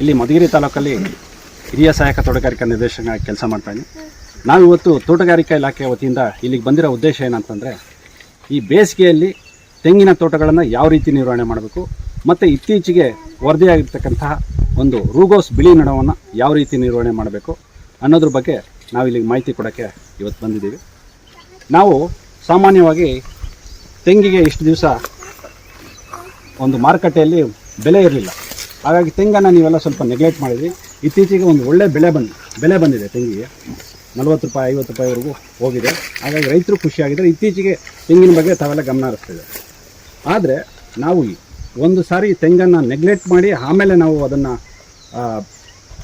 ಇಲ್ಲಿ ಮಧುಗಿರಿ ತಾಲೂಕಲ್ಲಿ ಹಿರಿಯ ಸಹಾಯಕ ತೋಟಗಾರಿಕಾ ನಿರ್ದೇಶಕ ಕೆಲಸ ಮಾಡ್ತಾ ಇದ್ದೀನಿ. ನಾವಿವತ್ತು ತೋಟಗಾರಿಕಾ ಇಲಾಖೆ ವತಿಯಿಂದ ಇಲ್ಲಿಗೆ ಬಂದಿರೋ ಉದ್ದೇಶ ಏನಂತಂದರೆ, ಈ ಬೇಸಿಗೆಯಲ್ಲಿ ತೆಂಗಿನ ತೋಟಗಳನ್ನು ಯಾವ ರೀತಿ ನಿರ್ವಹಣೆ ಮಾಡಬೇಕು ಮತ್ತು ಇತ್ತೀಚೆಗೆ ವರದಿಯಾಗಿರ್ತಕ್ಕಂತಹ ಒಂದು ರೂಗೋಸ್ ಬಿಳಿ ನಡವನ್ನು ಯಾವ ರೀತಿ ನಿರ್ವಹಣೆ ಮಾಡಬೇಕು ಅನ್ನೋದ್ರ ಬಗ್ಗೆ ನಾವು ಇಲ್ಲಿಗೆ ಮಾಹಿತಿ ಕೊಡೋಕ್ಕೆ ಇವತ್ತು ಬಂದಿದ್ದೀವಿ. ನಾವು ಸಾಮಾನ್ಯವಾಗಿ ತೆಂಗಿಗೆ ಇಷ್ಟು ದಿವಸ ಒಂದು ಮಾರುಕಟ್ಟೆಯಲ್ಲಿ ಬೆಲೆ ಇರಲಿಲ್ಲ. ಹಾಗಾಗಿ ತೆಂಗನ್ನು ನೀವೆಲ್ಲ ಸ್ವಲ್ಪ ನೆಗ್ಲೆಕ್ಟ್ ಮಾಡಿದ್ವಿ ಇತ್ತೀಚೆಗೆ ಒಂದು ಒಳ್ಳೆ ಬೆಲೆ ಬಂದು ಬೆಲೆ ಬಂದಿದೆ ತೆಂಗಿಗೆ. ನಲ್ವತ್ತು ರೂಪಾಯಿ, ಐವತ್ತು ರೂಪಾಯಿವರೆಗೂ ಹೋಗಿದೆ. ಹಾಗಾಗಿ ರೈತರು ಖುಷಿಯಾಗಿದ್ದಾರೆ ಇತ್ತೀಚೆಗೆ ತೆಂಗಿನ ಬಗ್ಗೆ ತಾವೆಲ್ಲ ಗಮನ ಹರಿಸ್ತಿದೆ ಆದರೆ ನಾವು ಒಂದು ಸಾರಿ ತೆಂಗನ್ನು ನೆಗ್ಲೆಕ್ಟ್ ಮಾಡಿ ಆಮೇಲೆ ನಾವು ಅದನ್ನು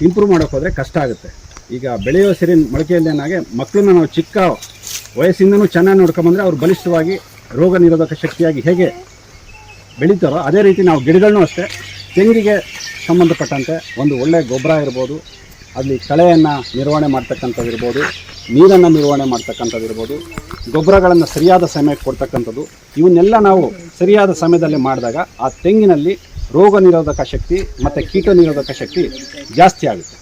ಇಂಪ್ರೂವ್ ಮಾಡೋಕೆ ಹೋದರೆ ಕಷ್ಟ ಆಗುತ್ತೆ. ಈಗ ಬೆಳೆಯೋ ಸರಿ ಮೊಳಕೆಯಲ್ಲಿ ಏನಾಗೆ ಮಕ್ಕಳನ್ನ ನಾವು ಚಿಕ್ಕ ವಯಸ್ಸಿಂದನೂ ಚೆನ್ನಾಗಿ ನೋಡ್ಕೊಂಬಂದ್ರೆ ಅವ್ರು ಬಲಿಷ್ಠವಾಗಿ ರೋಗ ನಿರೋಧಕ ಶಕ್ತಿಯಾಗಿ ಹೇಗೆ ಬೆಳೀತಾರೋ ಅದೇ ರೀತಿ ನಾವು ಗಿಡಗಳನ್ನೂ ಅಷ್ಟೇ. ತೆಂಗಿಗೆ ಸಂಬಂಧಪಟ್ಟಂತೆ ಒಂದು ಒಳ್ಳೆಯ ಗೊಬ್ಬರ ಇರ್ಬೋದು, ಅಲ್ಲಿ ಕಳೆಯನ್ನು ನಿರ್ವಹಣೆ ಮಾಡ್ತಕ್ಕಂಥದ್ದು ಇರ್ಬೋದು, ನೀರನ್ನು ನಿರ್ವಹಣೆ ಮಾಡ್ತಕ್ಕಂಥದ್ದು ಇರ್ಬೋದು, ಗೊಬ್ಬರಗಳನ್ನು ಸರಿಯಾದ ಸಮಯಕ್ಕೆ ಕೊಡ್ತಕ್ಕಂಥದ್ದು, ಇವನ್ನೆಲ್ಲ ನಾವು ಸರಿಯಾದ ಸಮಯದಲ್ಲಿ ಮಾಡಿದಾಗ ಆ ತೆಂಗಿನಲ್ಲಿ ರೋಗ ನಿರೋಧಕ ಶಕ್ತಿ ಮತ್ತು ಕೀಟ ನಿರೋಧಕ ಶಕ್ತಿ ಜಾಸ್ತಿ ಆಗುತ್ತೆ.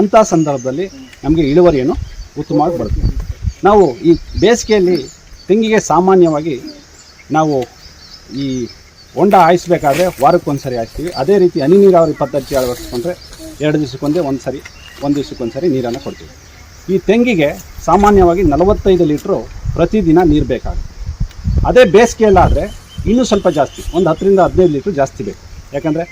ಅಂಥ ಸಂದರ್ಭದಲ್ಲಿ ನಮಗೆ ಇಳುವರಿಯನ್ನು ಉತ್ತಮವಾಗಿ ಬರುತ್ತೆ. ನಾವು ಈ ಬೇಸಿಗೆಯಲ್ಲಿ ತೆಂಗಿಗೆ ಸಾಮಾನ್ಯವಾಗಿ ನಾವು ಈ ಹೊಂಡ ಹಾಯಿಸ್ಬೇಕಾದ್ರೆ ವಾರಕ್ಕೊಂದು ಸರಿ ಹಾಯಿಸ್ತೀವಿ. ಅದೇ ರೀತಿ ಹನಿ ನೀರಾವರಿ ಪದ್ಧತಿ ಅಳವಡಿಸ್ಕೊಂಡ್ರೆ ಎರಡು ದಿವಸಕ್ಕೊಂದೇ ಒಂದು ಸರಿ ಒಂದು ದಿವಸಕ್ಕೊಂದು ಸರಿ ನೀರನ್ನು ಕೊಡ್ತೀವಿ. ಈ ತೆಂಗಿಗೆ ಸಾಮಾನ್ಯವಾಗಿ ನಲವತ್ತೈದು ಲೀಟ್ರು ಪ್ರತಿದಿನ ನೀರು ಬೇಕಾಗುತ್ತೆ. ಅದೇ ಬೇಸಿಗೆಯಲ್ಲಾದರೆ ಇನ್ನೂ ಸ್ವಲ್ಪ ಜಾಸ್ತಿ, ಒಂದು ಹತ್ತರಿಂದ ಹದಿನೈದು ಲೀಟ್ರ್ ಜಾಸ್ತಿ ಬೇಕು. ಯಾಕಂದರೆ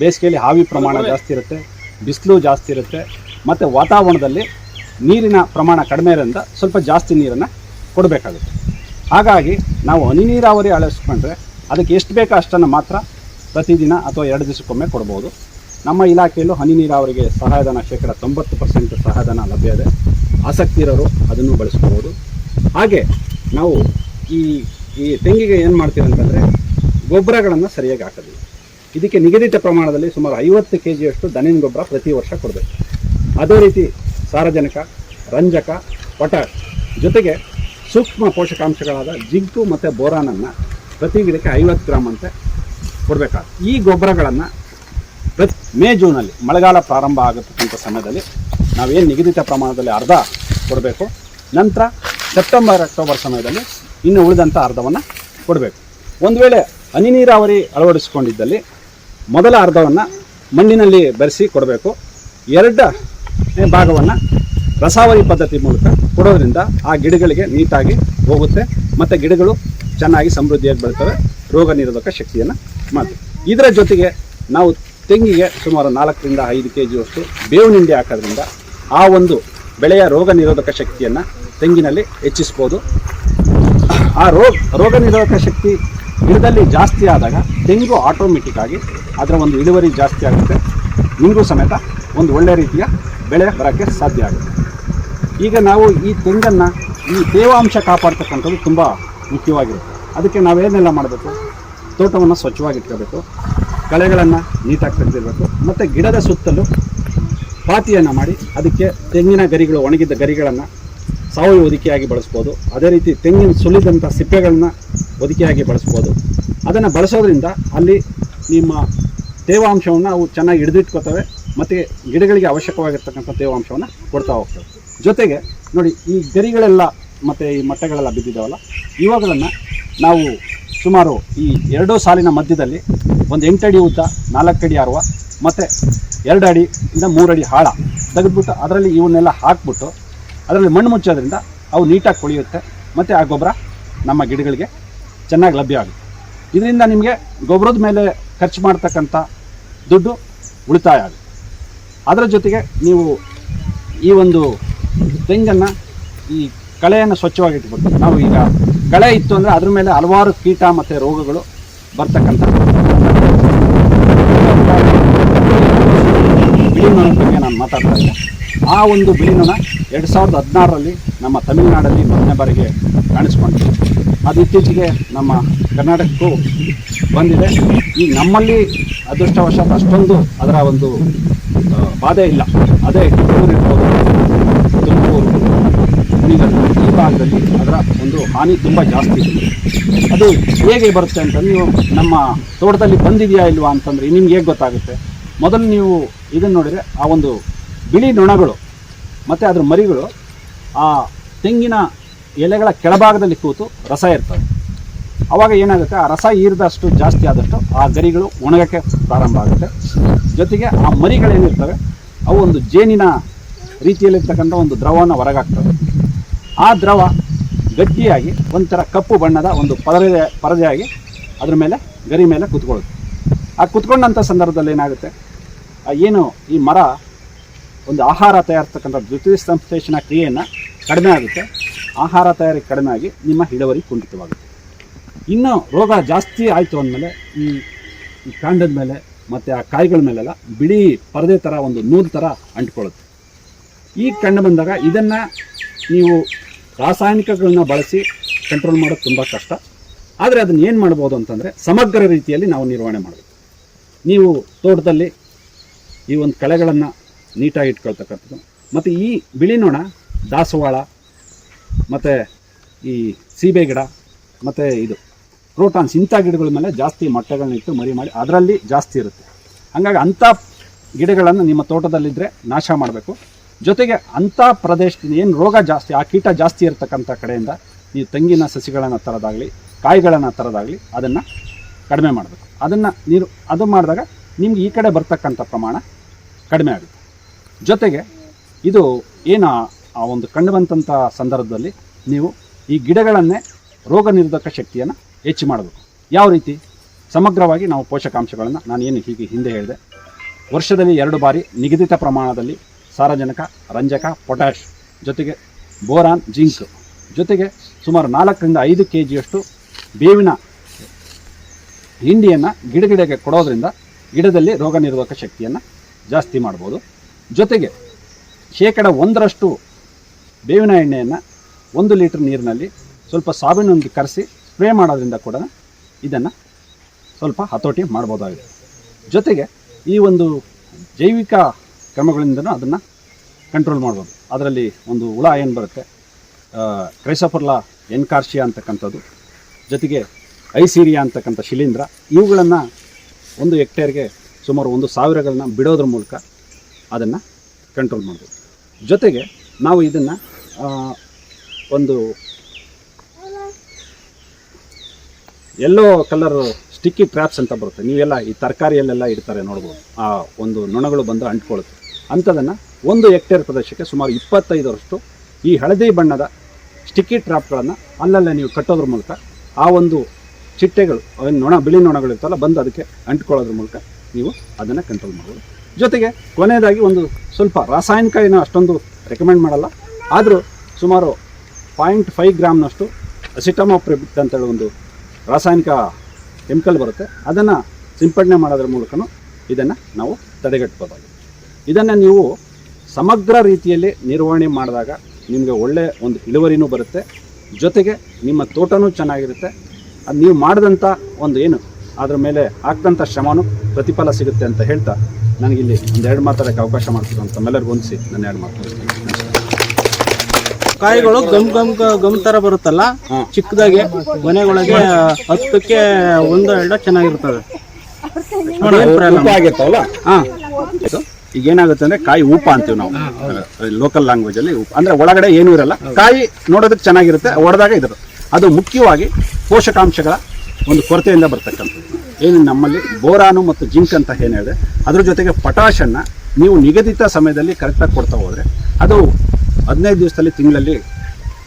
ಬೇಸಿಗೆಯಲ್ಲಿ ಹಾವಿ ಪ್ರಮಾಣ ಜಾಸ್ತಿ ಇರುತ್ತೆ, ಬಿಸಿಲು ಜಾಸ್ತಿ ಇರುತ್ತೆ, ಮತ್ತು ವಾತಾವರಣದಲ್ಲಿ ನೀರಿನ ಪ್ರಮಾಣ ಕಡಿಮೆ ಇರೋದ್ರಿಂದ ಸ್ವಲ್ಪ ಜಾಸ್ತಿ ನೀರನ್ನು ಕೊಡಬೇಕಾಗುತ್ತೆ. ಹಾಗಾಗಿ ನಾವು ಹನಿ ನೀರಾವರಿ ಅಳವಡಿಸ್ಕೊಂಡ್ರೆ ಅದಕ್ಕೆ ಎಷ್ಟು ಬೇಕೋ ಅಷ್ಟನ್ನು ಮಾತ್ರ ಪ್ರತಿದಿನ ಅಥವಾ ಎರಡು ದಿವಸಕ್ಕೊಮ್ಮೆ ಕೊಡ್ಬೋದು. ನಮ್ಮ ಇಲಾಖೆಯಲ್ಲೂ ಹನಿ ನೀರಾವರಿಗೆ ಸಹಾಯಧನ ಶೇಕಡ ತೊಂಬತ್ತು ಪರ್ಸೆಂಟ್ ಸಹಾಯಧನ ಲಭ್ಯ ಇದೆ. ಆಸಕ್ತಿ ಇರೋರು ಅದನ್ನು ಬಳಸ್ಕೋಬೋದು ಹಾಗೆ ನಾವು ಈ ಈ ತೆಂಗಿಗೆ ಏನು ಮಾಡ್ತೀವಿ ಅಂತಂದರೆ ಗೊಬ್ಬರಗಳನ್ನು ಸರಿಯಾಗಿ ಹಾಕೋದಿಲ್ಲ. ಇದಕ್ಕೆ ನಿಗದಿತ ಪ್ರಮಾಣದಲ್ಲಿ ಸುಮಾರು ಐವತ್ತು ಕೆ ಜಿಯಷ್ಟು ದನಿನ ಗೊಬ್ಬರ ಪ್ರತಿ ವರ್ಷ ಕೊಡಬೇಕು. ಅದೇ ರೀತಿ ಸಾರಜನಕ, ರಂಜಕ ಪೊಟ್ಯಾಶ್ ಜೊತೆಗೆ ಸೂಕ್ಷ್ಮ ಪೋಷಕಾಂಶಗಳಾದ ಜಿಂಕು ಮತ್ತು ಬೋರಾನನ್ನು ಪ್ರತಿ ಗಿಡಕ್ಕೆ ಐವತ್ತು ಗ್ರಾಮ್ ಅಂತ ಕೊಡಬೇಕಾಗುತ್ತೆ. ಈ ಗೊಬ್ಬರಗಳನ್ನು ಪ್ರತಿ ಮೇ, ಜೂನಲ್ಲಿ ಮಳೆಗಾಲ ಪ್ರಾರಂಭ ಆಗತಕ್ಕಂಥ ಸಮಯದಲ್ಲಿ ನಾವೇನು ನಿಗದಿತ ಪ್ರಮಾಣದಲ್ಲಿ ಅರ್ಧ ಕೊಡಬೇಕು, ನಂತರ ಸೆಪ್ಟೆಂಬರ್, ಅಕ್ಟೋಬರ್ ಸಮಯದಲ್ಲಿ ಇನ್ನು ಉಳಿದಂಥ ಅರ್ಧವನ್ನು ಕೊಡಬೇಕು. ಒಂದು ವೇಳೆ ಹನಿ ನೀರಾವರಿ ಅಳವಡಿಸಿಕೊಂಡಿದ್ದಲ್ಲಿ ಮೊದಲ ಅರ್ಧವನ್ನು ಮಣ್ಣಿನಲ್ಲಿ ಬೆರೆಸಿ ಕೊಡಬೇಕು. ಎರಡನೇ ಭಾಗವನ್ನು ರಸಾವರಿ ಪದ್ಧತಿ ಮೂಲಕ ಕೊಡೋದ್ರಿಂದ ಆ ಗಿಡಗಳಿಗೆ ನೀಟಾಗಿ ಹೋಗುತ್ತೆ. ಮತ್ತು ಗಿಡಗಳು ಚೆನ್ನಾಗಿ ಸಮೃದ್ಧಿಯಾಗಿ ಬೆಳೀತವೆ. ರೋಗ ನಿರೋಧಕ ಶಕ್ತಿಯನ್ನು ಮಾತ್ರ ಇದರ ಜೊತೆಗೆ ನಾವು ತೆಂಗಿಗೆ ಸುಮಾರು ನಾಲ್ಕರಿಂದ ಐದು ಕೆ ಜಿಯಷ್ಟು ಬೇವು ಹಿಂಡಿ ಹಾಕೋದ್ರಿಂದ ಆ ಒಂದು ಬೆಳೆಯ ರೋಗ ನಿರೋಧಕ ಶಕ್ತಿಯನ್ನು ತೆಂಗಿನಲ್ಲಿ ಹೆಚ್ಚಿಸ್ಬೋದು. ಆ ರೋಗ ರೋಗ ನಿರೋಧಕ ಶಕ್ತಿ ಗಿಡದಲ್ಲಿ ಜಾಸ್ತಿ ಆದಾಗ ತೆಂಗು ಆಟೋಮೆಟಿಕ್ಕಾಗಿ ಅದರ ಒಂದು ಇಳುವರಿ ಜಾಸ್ತಿ ಆಗುತ್ತೆ. ನಿಂಗೂ ಸಮೇತ ಒಂದು ಒಳ್ಳೆಯ ರೀತಿಯ ಬೆಳೆ ಬರೋಕ್ಕೆ ಸಾಧ್ಯ ಆಗುತ್ತೆ. ಈಗ ನಾವು ಈ ತೆಂಗನ್ನು ಈ ತೇವಾಂಶ ಕಾಪಾಡ್ತಕ್ಕಂಥದ್ದು ತುಂಬ ಮುಖ್ಯವಾಗಿರುತ್ತೆ. ಅದಕ್ಕೆ ನಾವೇನೆಲ್ಲ ಮಾಡಬೇಕು? ತೋಟವನ್ನು ಸ್ವಚ್ಛವಾಗಿ ಇಟ್ಕೋಬೇಕು ಕಳೆಗಳನ್ನು ನೀಟಾಗಿ ತೆಗೆದಿರಬೇಕು. ಮತ್ತು ಗಿಡದ ಸುತ್ತಲೂ ಪಾತಿಯನ್ನು ಮಾಡಿ, ಅದಕ್ಕೆ ತೆಂಗಿನ ಗರಿಗಳು ಒಣಗಿದ್ದ ಗರಿಗಳನ್ನು ಸಾವಯವ ಹೊದಿಕೆಯಾಗಿ ಬಳಸ್ಬೋದು. ಅದೇ ರೀತಿ ತೆಂಗಿನ ಸುಲಿದಂಥ ಸಿಪ್ಪೆಗಳನ್ನ ಹೊದಿಕೆಯಾಗಿ ಬಳಸ್ಬೋದು. ಅದನ್ನು ಬಳಸೋದ್ರಿಂದ ಅಲ್ಲಿ ನಿಮ್ಮ ತೇವಾಂಶವನ್ನು ಅವು ಚೆನ್ನಾಗಿ ಹಿಡಿದಿಟ್ಕೋತವೆ, ಮತ್ತು ಗಿಡಗಳಿಗೆ ಅವಶ್ಯಕವಾಗಿರ್ತಕ್ಕಂಥ ತೇವಾಂಶವನ್ನು ಕೊಡ್ತಾ ಹೋಗ್ತವೆ. ಜೊತೆಗೆ ನೋಡಿ, ಈ ಗರಿಗಳೆಲ್ಲ ಮತ್ತು ಈ ಮೊಟ್ಟೆಗಳೆಲ್ಲ ಬಿದ್ದಿದ್ದಾವಲ್ಲ? ಇವುಗಳನ್ನು ನಾವು ಸುಮಾರು ಈ ಎರಡೂ ಸಾಲಿನ ಮಧ್ಯದಲ್ಲಿ ಒಂದು ಎಂಟಡಿ ಉದ್ದ, ನಾಲ್ಕು ಅಡಿ ಅರುವ ಮತ್ತು ಎರಡು ಅಡಿ ಇಂದ ಮೂರು ಅಡಿ ಆಳ ತೆಗೆದ್ಬಿಟ್ಟು ಅದರಲ್ಲಿ ಇವನ್ನೆಲ್ಲ ಹಾಕ್ಬಿಟ್ಟು ಅದರಲ್ಲಿ ಮಣ್ಣು ಮುಚ್ಚೋದ್ರಿಂದ ಅವು ನೀಟಾಗಿ ಕೊಳೆಯುತ್ತೆ, ಮತ್ತು ಆ ಗೊಬ್ಬರ ನಮ್ಮ ಗಿಡಗಳಿಗೆ ಚೆನ್ನಾಗಿ ಲಭ್ಯ ಆಗುತ್ತೆ. ಇದರಿಂದ ನಿಮಗೆ ಗೊಬ್ಬರದ ಮೇಲೆ ಖರ್ಚು ಮಾಡ್ತಕ್ಕಂಥ ದುಡ್ಡು ಉಳಿತಾಯ ಆಗುತ್ತೆ. ಅದರ ಜೊತೆಗೆ ನೀವು ಈ ಒಂದು ತೆಂಗನ್ನು ಈ ಕಳೆಯನ್ನು ಸ್ವಚ್ಛವಾಗಿ ನಾವು ಈಗ ಕಳೆ ಇತ್ತು ಅಂದರೆ ಅದ್ರ ಮೇಲೆ ಹಲವಾರು ಕೀಟ ಮತ್ತು ರೋಗಗಳು ಬರ್ತಕ್ಕಂಥ ಬಿಳಿ ಬಗ್ಗೆ ನಾನು ಮಾತಾಡ್ತಾ ಇದ್ದೆ. ಆ ಒಂದು ಬಿಳಿ ನೊಣ ಎರಡು ಸಾವಿರದ ಹದಿನಾರರಲ್ಲಿ ನಮ್ಮ ತಮಿಳುನಾಡಲ್ಲಿ ಮೊದಲನೇ ಬಾರಿಗೆ ಕಾಣಿಸ್ಕೊಂಡಿದೆ ಅದು ಇತ್ತೀಚೆಗೆ ನಮ್ಮ ಕರ್ನಾಟಕಕ್ಕೂ ಬಂದಿದೆ. ಈ ನಮ್ಮಲ್ಲಿ ಅದೃಷ್ಟವಶಾತ್ ಅಷ್ಟೊಂದು ಅದರ ಒಂದು ಬಾಧೆ ಇಲ್ಲ. ಅದೇ ಇರ್ಬೋದು. ಈ ಭಾಗದಲ್ಲಿ ಅದರ ಒಂದು ಹಾನಿ ತುಂಬ ಜಾಸ್ತಿ ಇದೆ. ಅದು ಹೇಗೆ ಬರುತ್ತೆ ಅಂತ ನೀವು ನಮ್ಮ ತೋಟದಲ್ಲಿ ಬಂದಿದೆಯಾ ಇಲ್ವಾ ಅಂತಂದರೆ ನಿಮ್ಗೆ ಹೇಗೆ ಗೊತ್ತಾಗುತ್ತೆ? ಮೊದಲು ನೀವು ಇದನ್ನು ನೋಡಿದರೆ ಆ ಒಂದು ಬಿಳಿ ನೊಣಗಳು ಮತ್ತು ಅದರ ಮರಿಗಳು ಆ ತೆಂಗಿನ ಎಲೆಗಳ ಕೆಳಭಾಗದಲ್ಲಿ ಕೂತು ರಸ ಇರ್ತವೆ. ಆವಾಗ ಏನಾಗುತ್ತೆ? ಆ ರಸ ಹೀರಿದಷ್ಟು ಜಾಸ್ತಿ ಆದಷ್ಟು ಆ ಗರಿಗಳು ಒಣಗಕ್ಕೆ ಪ್ರಾರಂಭ ಆಗುತ್ತೆ. ಜೊತೆಗೆ ಆ ಮರಿಗಳೇನಿರ್ತವೆ, ಅವು ಒಂದು ಜೇನಿನ ರೀತಿಯಲ್ಲಿರ್ತಕ್ಕಂಥ ಒಂದು ದ್ರವವನ್ನು ಹೊರಗಾಗ್ತವೆ ಆ ದ್ರವ ಗಟ್ಟಿಯಾಗಿ ಒಂಥರ ಕಪ್ಪು ಬಣ್ಣದ ಒಂದು ಪರದೆ ಪರದೆಯಾಗಿ ಅದ್ರ ಮೇಲೆ ಗರಿ ಮೇಲೆ ಕುತ್ಕೊಳ್ಳುತ್ತೆ. ಆ ಕುತ್ಕೊಂಡಂಥ ಸಂದರ್ಭದಲ್ಲಿ ಏನಾಗುತ್ತೆ? ಏನು ಈ ಮರ ಒಂದು ಆಹಾರ ತಯಾರಿಸ್ತಕ್ಕಂಥ ದ್ವಿತೀಯ ಸಂಶ್ಲೇಷಣ ಕ್ರಿಯೆಯನ್ನು ಕಡಿಮೆ ಆಗುತ್ತೆ. ಆಹಾರ ತಯಾರಿ ಕಡಿಮೆ ಆಗಿ ನಿಮ್ಮ ಇಳುವರಿ ಕುಂಠಿತವಾಗುತ್ತೆ. ಇನ್ನು ರೋಗ ಜಾಸ್ತಿ ಆಯಿತು ಅಂದಮೇಲೆ ಈ ಈ ಕಾಂಡದ ಮೇಲೆ ಮತ್ತು ಆ ಕಾಯಿಗಳ ಮೇಲೆಲ್ಲ ಬಿಳಿ ಪರದೆ ಥರ ಒಂದು ನೂಲು ಥರ ಅಂಟ್ಕೊಳ್ಳುತ್ತೆ. ಈ ಕಂಡು ಬಂದಾಗ ಇದನ್ನು ನೀವು ರಾಸಾಯನಿಕಗಳನ್ನ ಬಳಸಿ ಕಂಟ್ರೋಲ್ ಮಾಡೋದು ತುಂಬ ಕಷ್ಟ. ಆದರೆ ಅದನ್ನು ಏನು ಮಾಡ್ಬೋದು ಅಂತಂದರೆ ಸಮಗ್ರ ರೀತಿಯಲ್ಲಿ ನಾವು ನಿರ್ವಹಣೆ ಮಾಡಬೇಕು. ನೀವು ತೋಟದಲ್ಲಿ ಈ ಒಂದು ಕಳೆಗಳನ್ನು ನೀಟಾಗಿ ಇಟ್ಕೊಳ್ತಕ್ಕಂಥದ್ದು. ಮತ್ತು ಈ ಬಿಳಿ ನೊಣ, ದಾಸವಾಳ, ಮತ್ತು ಈ ಸೀಬೆ ಗಿಡ, ಮತ್ತು ಇದು ಪ್ರೋಟಾನ್ಸ್ ಇಂಥ ಗಿಡಗಳ ಮೇಲೆ ಜಾಸ್ತಿ ಮೊಟ್ಟೆಗಳನ್ನ ಇಟ್ಟು ಮರಿ ಮಾಡಿ ಅದರಲ್ಲಿ ಜಾಸ್ತಿ ಇರುತ್ತೆ. ಹಾಗಾಗಿ ಅಂಥ ಗಿಡಗಳನ್ನು ನಿಮ್ಮ ತೋಟದಲ್ಲಿದ್ದರೆ ನಾಶ ಮಾಡಬೇಕು. ಜೊತೆಗೆ ಅಂಥ ಪ್ರದೇಶದಿಂದ ಏನು ರೋಗ ಜಾಸ್ತಿ, ಆ ಕೀಟ ಜಾಸ್ತಿ ಇರತಕ್ಕಂಥ ಕಡೆಯಿಂದ ನೀವು ತೆಂಗಿನ ಸಸಿಗಳನ್ನು ತರೋದಾಗಲಿ, ಕಾಯಿಗಳನ್ನು ತರೋದಾಗಲಿ ಅದನ್ನು ಕಡಿಮೆ ಮಾಡಬೇಕು. ಅದನ್ನು ನೀರು, ಅದು ಮಾಡಿದಾಗ ನಿಮ್ಗೆ ಈ ಕಡೆ ಬರ್ತಕ್ಕಂಥ ಪ್ರಮಾಣ ಕಡಿಮೆ ಆಗುತ್ತೆ. ಜೊತೆಗೆ ಇದು ಏನು ಆ ಒಂದು ಕಂಡು ಬಂದಂಥ ಸಂದರ್ಭದಲ್ಲಿ ನೀವು ಈ ಗಿಡಗಳನ್ನೇ ರೋಗ ನಿರೋಧಕ ಶಕ್ತಿಯನ್ನು ಹೆಚ್ಚು ಮಾಡಬೇಕು. ಯಾವ ರೀತಿ? ಸಮಗ್ರವಾಗಿ ನಾವು ಪೋಷಕಾಂಶಗಳನ್ನು ನಾನು ಏನು ಹೀಗೆ ಹಿಂದೆ ಹೇಳಿದೆ. ವರ್ಷದಲ್ಲಿ ಎರಡು ಬಾರಿ ನಿಗದಿತ ಪ್ರಮಾಣದಲ್ಲಿ ಸಾರಜನಕ, ರಂಜಕ ಪೊಟ್ಯಾಶ್ ಜೊತೆಗೆ ಬೋರಾನ್, ಜಿಂಕ್ ಜೊತೆಗೆ ಸುಮಾರು ನಾಲ್ಕರಿಂದ ಐದು ಕೆ ಜಿಯಷ್ಟು ಬೇವಿನ ಹಿಂಡಿಯನ್ನು ಗಿಡ ಗಿಡಕ್ಕೆ ಕೊಡೋದ್ರಿಂದ ಗಿಡದಲ್ಲಿ ರೋಗ ನಿರೋಧಕ ಶಕ್ತಿಯನ್ನು ಜಾಸ್ತಿ ಮಾಡ್ಬೋದು. ಜೊತೆಗೆ ಶೇಕಡ ಒಂದರಷ್ಟು ಬೇವಿನ ಎಣ್ಣೆಯನ್ನು ಒಂದು ಲೀಟ್ರ್ ನೀರಿನಲ್ಲಿ ಸ್ವಲ್ಪ ಸಾಬೂನೊಂದಿಗೆ ಕರೆಸಿ ಸ್ಪ್ರೇ ಮಾಡೋದ್ರಿಂದ ಕೂಡ ಇದನ್ನು ಸ್ವಲ್ಪ ಹತೋಟಿ ಮಾಡ್ಬೋದಾಗಿದೆ. ಜೊತೆಗೆ ಈ ಒಂದು ಜೈವಿಕ ಕ್ರಮಗಳಿಂದನೂ ಅದನ್ನು ಕಂಟ್ರೋಲ್ ಮಾಡ್ಬೋದು. ಅದರಲ್ಲಿ ಒಂದು ಹುಳ ಏನು ಬರುತ್ತೆ? ಕ್ರೈಸಫರ್ಲಾ ಎನ್ಕಾರ್ಷಿಯಾ ಅಂತಕ್ಕಂಥದ್ದು, ಜೊತೆಗೆ ಐಸೀರಿಯಾ ಅಂತಕ್ಕಂಥ ಶಿಲೀಂಧ್ರ, ಇವುಗಳನ್ನು ಒಂದು ಹೆಕ್ಟೇರ್ಗೆ ಸುಮಾರು ಒಂದು ಸಾವಿರಗಳನ್ನ ಬಿಡೋದ್ರ ಮೂಲಕ ಅದನ್ನು ಕಂಟ್ರೋಲ್ ಮಾಡ್ಬೋದು. ಜೊತೆಗೆ ನಾವು ಇದನ್ನು ಒಂದು ಎಲ್ಲೋ ಕಲರ್ ಸ್ಟಿಕ್ಕಿ ಟ್ರ್ಯಾಪ್ಸ್ ಅಂತ ಬರುತ್ತೆ. ನೀವೆಲ್ಲ ಈ ತರಕಾರಿಯಲ್ಲೆಲ್ಲ ಇಡ್ತಾರೆ ನೋಡ್ಬೋದು. ಆ ಒಂದು ನೊಣಗಳು ಬಂದು ಅಂಟ್ಕೊಳ್ಳುತ್ತೆ ಅಂಥದನ್ನು ಒಂದು ಹೆಕ್ಟೇರ್ ಪ್ರದೇಶಕ್ಕೆ ಸುಮಾರು ಇಪ್ಪತ್ತೈದರಷ್ಟು ಈ ಹಳದಿ ಬಣ್ಣದ ಸ್ಟಿಕ್ಕಿ ಟ್ರಾಪ್ಗಳನ್ನು ಅಲ್ಲಲ್ಲೇ ನೀವು ಕಟ್ಟೋದ್ರ ಮೂಲಕ ಆ ಒಂದು ಚಿಟ್ಟೆಗಳು ನೊಣ, ಬಿಳಿ ನೊಣಗಳು ಇರ್ತಲ್ಲ, ಬಂದು ಅದಕ್ಕೆ ಅಂಟ್ಕೊಳ್ಳೋದ್ರ ಮೂಲಕ ನೀವು ಅದನ್ನು ಕಂಟ್ರೋಲ್ ಮಾಡ್ಬೋದು. ಜೊತೆಗೆ ಕೊನೆಯದಾಗಿ ಒಂದು ಸ್ವಲ್ಪ ರಾಸಾಯನಿಕ ಏನೋ ಅಷ್ಟೊಂದು ರೆಕಮೆಂಡ್ ಮಾಡಲ್ಲ. ಆದರೂ ಸುಮಾರು ಪಾಯಿಂಟ್ ಫೈವ್ ಗ್ರಾಮ್ನಷ್ಟು ಅಸಿಟಮೋಪ್ರಿಬಿಟ್ ಅಂತೇಳಿ ಒಂದು ರಾಸಾಯನಿಕ ಕೆಮಿಕಲ್ ಬರುತ್ತೆ. ಅದನ್ನು ಸಿಂಪಡಣೆ ಮಾಡೋದ್ರ ಮೂಲಕನೂ ಇದನ್ನು ನಾವು ತಡೆಗಟ್ಟಬಹುದಾಗಿದೆ ಇದನ್ನು ನೀವು ಸಮಗ್ರ ರೀತಿಯಲ್ಲಿ ನಿರ್ವಹಣೆ ಮಾಡಿದಾಗ ನಿಮಗೆ ಒಳ್ಳೆಯ ಒಂದು ಇಳುವರಿನೂ ಬರುತ್ತೆ. ಜೊತೆಗೆ ನಿಮ್ಮ ತೋಟನೂ ಚೆನ್ನಾಗಿರುತ್ತೆ. ಅದು ನೀವು ಮಾಡಿದಂಥ ಒಂದು ಏನು ಅದರ ಮೇಲೆ ಹಾಕ್ದಂಥ ಶ್ರಮನೂ ಪ್ರತಿಫಲ ಸಿಗುತ್ತೆ ಅಂತ ಹೇಳ್ತಾ ನನಗಿಲ್ಲಿ ಒಂದು ಎರಡು ಮಾತಾಡೋಕ್ಕೆ ಅವಕಾಶ ಮಾಡ್ತೀವಿ ಅಂತ ತಮ್ಮೆಲ್ಲರಿಗೂ ಹೊಂದಿಸಿ ನನ್ನ ಎರಡು ಮಾತಾಡ್ತೀನಿ ಕಾಯಿಗಳು ಗಮ್ ಗಮ್ ಗಮ್ ಥರ ಬರುತ್ತಲ್ಲ? ಹಾಂ. ಚಿಕ್ಕದಾಗಿ ಮನೆಗೊಳಗೆ ಹತ್ತಕ್ಕೆ ಒಂದು ಎರಡು ಚೆನ್ನಾಗಿರ್ತದೆ. ಹಾಂ. ಈಗ ಏನಾಗುತ್ತೆ ಅಂದ್ರೆ ಕಾಯಿ ಉಪ ಅಂತೀವಿ ನಾವು. ಲೋಕಲ್ ಲ್ಯಾಂಗ್ವೇಜ್ ಅಲ್ಲಿ ಊಪ ಅಂದ್ರೆ ಒಳಗಡೆ ಏನೂ ಇರಲ್ಲ. ಕಾಯಿ ನೋಡೋದಕ್ಕೆ ಚೆನ್ನಾಗಿರುತ್ತೆ ಒಡೆದಾಗ ಇದ್ರು ಅದು ಮುಖ್ಯವಾಗಿ ಪೋಷಕಾಂಶಗಳ ಒಂದು ಕೊರತೆಯಿಂದ ಬರ್ತಕ್ಕಂಥದ್ದು. ಏನು ನಮ್ಮಲ್ಲಿ ಬೋರಾನು ಮತ್ತು ಜಿಂಕ್ ಅಂತ ಏನು ಹೇಳಿದೆ ಅದ್ರ ಜೊತೆಗೆ ಪಟಾಷನ್ನು ನೀವು ನಿಗದಿತ ಸಮಯದಲ್ಲಿ ಕರೆಕ್ಟಾಗಿ ಕೊಡ್ತಾ ಹೋದರೆ ಅದು ಹದಿನೈದು ದಿವಸದಲ್ಲಿ ತಿಂಗಳಲ್ಲಿ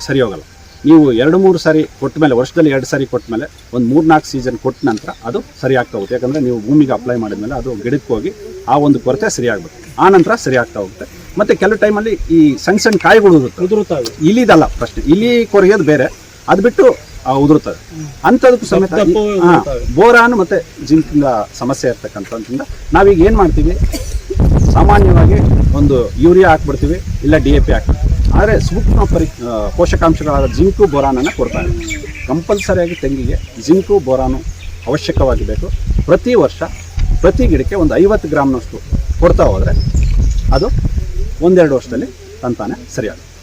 ಸರಿ ಹೋಗಲ್ಲ. ನೀವು ಎರಡು ಮೂರು ಸಾರಿ ಕೊಟ್ಟ ಮೇಲೆ ವರ್ಷದಲ್ಲಿ ಎರಡು ಸಾರಿ ಕೊಟ್ಟ ಮೇಲೆ ಒಂದು ಮೂರು ನಾಲ್ಕು ಸೀಸನ್ ಕೊಟ್ಟ ನಂತರ ಅದು ಸರಿ ಆಗ್ತಾ ಹೋಗುತ್ತೆ. ಯಾಕಂದರೆ ನೀವು ಭೂಮಿಗೆ ಅಪ್ಲೈ ಮಾಡಿದ್ಮೇಲೆ ಅದು ಗಿಡಕ್ಕೆ ಹೋಗಿ ಆ ಒಂದು ಕೊರತೆ ಸರಿ ಆಗ್ಬೇಕು ಆ ನಂತರ ಸರಿ ಆಗ್ತಾ ಹೋಗುತ್ತೆ. ಮತ್ತು ಕೆಲವು ಟೈಮಲ್ಲಿ ಈ ಸಣ್ಣ ಸಣ್ಣ ಕಾಯಿಗಳು ಉದುರುತ್ತೆ ಉದುರುತ್ತವೆ ಇಲಿದಲ್ಲ ಫಸ್ಟ್ ಇಲಿ ಕೊರಗೋದು ಬೇರೆ. ಅದು ಬಿಟ್ಟು ಉದುರುತ್ತದೆ ಅಂಥದಕ್ಕೂ ಸಮೇತ ಬೋರಾನು ಮತ್ತು ಜಿಂಕಿಂದ ಸಮಸ್ಯೆ ಇರ್ತಕ್ಕಂಥದ್ರಿಂದ ನಾವೀಗ ಏನು ಮಾಡ್ತೀವಿ? ಸಾಮಾನ್ಯವಾಗಿ ಒಂದು ಯೂರಿಯಾ ಹಾಕ್ಬಿಡ್ತೀವಿ ಇಲ್ಲ ಡಿ ಎ ಪಿ ಹಾಕ್ಬಿಡ್ತೀವಿ. ಆದರೆ ಸೂಕ್ಷ್ಮ ಪರಿ ಪೋಷಕಾಂಶಗಳಾದ ಜಿಂಕು ಬೋರಾನನ್ನು ಕೊಡ್ತಾ ಕಂಪಲ್ಸರಿಯಾಗಿ ತೆಂಗಿಗೆ ಜಿಂಕು ಬೋರಾನು ಅವಶ್ಯಕವಾಗಿ ಬೇಕು ಪ್ರತಿ ವರ್ಷ ಪ್ರತಿ ಗಿಡಕ್ಕೆ ಒಂದು ಐವತ್ತು ಗ್ರಾಮ್ನಷ್ಟು ಕೊಡ್ತಾ ಹೋದರೆ ಅದು ಒಂದೆರಡು ವರ್ಷದಲ್ಲಿ ತಂತಾನೆ ಸರಿಯಾಗುತ್ತೆ.